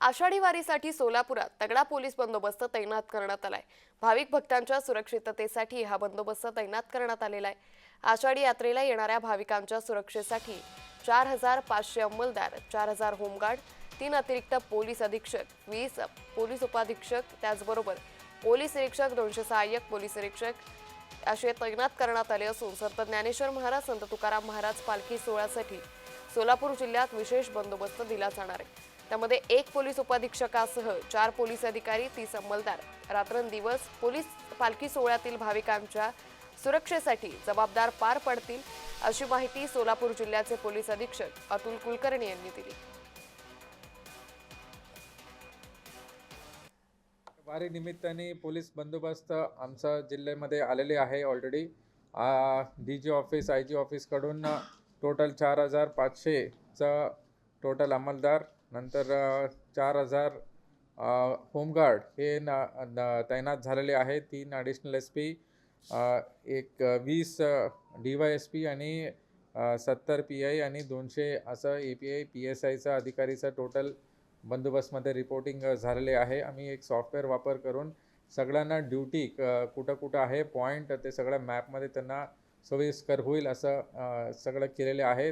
आषाढी वारीसाठी सोलापुरात तगडा पोलीस बंदोबस्त तैनात करण्यात आलाय. भाविक भक्तांच्या सुरक्षिततेसाठी हा बंदोबस्त तैनात करण्यात आलेला आहे. आषाढी यात्रेला येणाऱ्या भाविकांच्या सुरक्षेसाठी चार हजार पाचशे अंमलदार चार हजार होमगार्ड तीन अतिरिक्त पोलीस अधीक्षक वीस पोलीस उपाधीक्षक त्याचबरोबर पोलीस निरीक्षक दोनशे सहाय्यक पोलीस निरीक्षक असे तैनात करण्यात आले असून संत ज्ञानेश्वर महाराज संत तुकाराम महाराज पालखी सोहळ्यासाठी सोलापूर जिल्ह्यात विशेष बंदोबस्त दिला जाणार आहे. त्यामध्ये एक पोलीस उपाधीक्षकासह चार पोलीस अधिकारी तीस अंमलदार. रात्रंदिवस पोलीस पालखी सोहळ्यातील भाविकांच्या सुरक्षेसाठी जबाबदार पार पडतील अशी माहिती सोलापूर जिल्ह्याचे पोलीस अधीक्षक अतुल कुलकर्णी यांनी दिली. वारी निमित्ताने पोलीस बंदोबस्त आमच्या जिल्ह्यामध्ये आलेले आहे already D G office I G ऑफिसकडून total चार हजार पाचशेचं टोटल अंमलदार नंतर चार हजार होमगार्ड हे न तैनात झालेले आहेत. तीन ॲडिशनल एस पी एक वीस डी वाय एस पी आणि सत्तर पी आय आणि दोनशे असं A P I P S आयचा अधिकारीचं टोटल बंदोबस्तमध्ये रिपोर्टिंग झालेले आहे. आम्ही एक सॉफ्टवेअर वापर करून सगळ्यांना ड्युटी कुठं कुठं आहे पॉईंट ते सगळ्या मॅपमध्ये त्यांना सोयीस्कर होईल असं सगळं केलेले आहे.